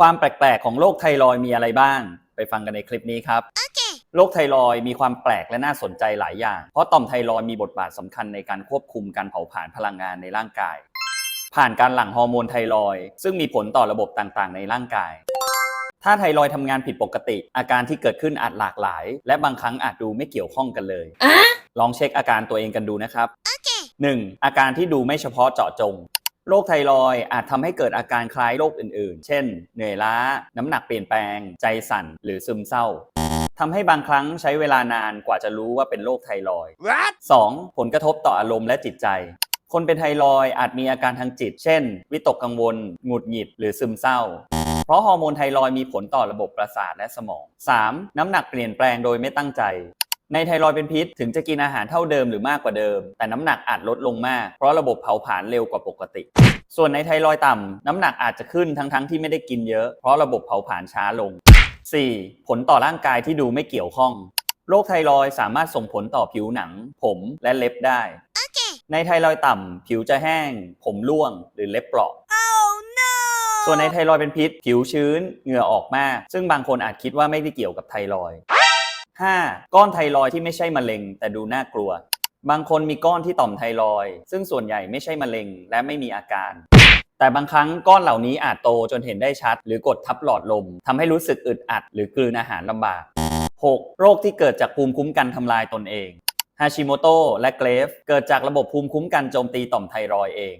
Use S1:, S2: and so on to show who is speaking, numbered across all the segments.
S1: ความแปลกๆของโรคไทรอยด์มีอะไรบ้าง ไปฟังกันในคลิปนี้ครับโรคไทรอยด์มีความแปลกและน่าสนใจหลายอย่าง เพราะต่อมไทรอยด์มีบทบาทสำคัญในการควบคุมการเผาผลาญพลังงานในร่างกาย ผ่านการหลั่งฮอร์โมนไทรอยด์ซึ่งมีผลต่อระบบต่างๆ ในร่างกาย ถ้าไทรอยด์ทำงานผิดปกติ อาการที่เกิดขึ้นอาจหลากหลาย และบางครั้งอาจดูไม่เกี่ยวข้องกันเลย ลองเช็คอาการตัวเองกันดูนะครับ 1. อาการที่ดูไม่เฉพาะเจาะจง โรคไทรอยด์อาจทำให้เกิดอาการคล้ายโรคอื่นๆ เช่น เหนื่อยล้า น้ำหนักเปลี่ยนแปลง ใจสั่น หรือซึมเศร้าทำให้บางครั้งใช้เวลานานกว่าจะรู้ว่าเป็นโรคไทรอยด์
S2: What?
S1: 2. ผลกระทบต่ออารมณ์และจิตใจ คนเป็นไทรอยด์อาจมีอาการทางจิต เช่น วิตกกังวล หงุดหงิด หรือซึมเศร้า เพราะฮอร์โมนไทรอยด์มีผลต่อระบบประสาทและสมอง 3. น้ำหนักเปลี่ยนแปลงโดยไม่ตั้งใจ ในไทรอยด์เป็นพิษถึงจะกินอาหารเท่าเดิมหรือมากกว่าเดิม แต่น้ำหนักอาจลดลงมาก เพราะระบบเผาผลาญเร็วกว่าปกติ ส่วนในไทรอยด์ต่ำน้ำหนักอาจจะขึ้นทั้งๆที่ไม่ได้กินเยอะ เพราะระบบเผาผลาญช้าลง 4. ผลต่อร่างกายที่ดูไม่เกี่ยวข้องโรคไทรอยด์สามารถส่งผลต่อผิวหนัง ผมและเล็บได้ในไทรอยด์ต่ำผิวจะแห้ง ผมร่วง หรือเล็บเปราะ
S2: Oh no!
S1: ส่วนในไทรอยด์เป็นพิษ ผิวชื้น เหงื่อออกมาก ซึ่งบางคนอาจคิดว่าไม่ได้เกี่ยวกับไทรอยด์ 5. ก้อนไทรอยด์ที่ไม่ใช่มะเร็ง แต่ดูน่ากลัว บางคนมีก้อนที่ต่อมไทรอยด์ซึ่งส่วนใหญ่ไม่ใช่มะเร็งและไม่มีอาการ แต่บางครั้งก้อนเหล่านี้อาจโตจนเห็นได้ชัด หรือกดทับหลอดลมทำให้รู้สึกอึดอัด หรือกลืนอาหารลำบาก 6. โรคที่เกิดจากภูมิคุ้มกันทำลายตนเองฮาชิโมโตและเกรฟเกิดจากระบบภูมิคุ้มกันโจมตีต่อมไทรอยด์เอง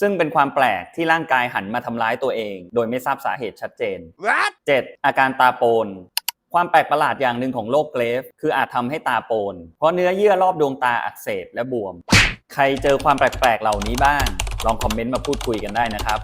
S1: ซึ่งเป็นความแปลกที่ร่างกายหันมาทำร้ายตัวเอง โดยไม่ทราบสาเหตุชัดเจน
S2: What?
S1: 7. อาการตาโปน ความแปลกประหลาดอย่างหนึ่งของโรคเกรฟ คืออาจทำให้ตาโปน เพราะเนื้อเยื่อรอบดวงตาอักเสบและบวม ใครเจอความแปลกๆเหล่านี้บ้าง ลองคอมเมนต์มาพูดคุยกันได้นะครับ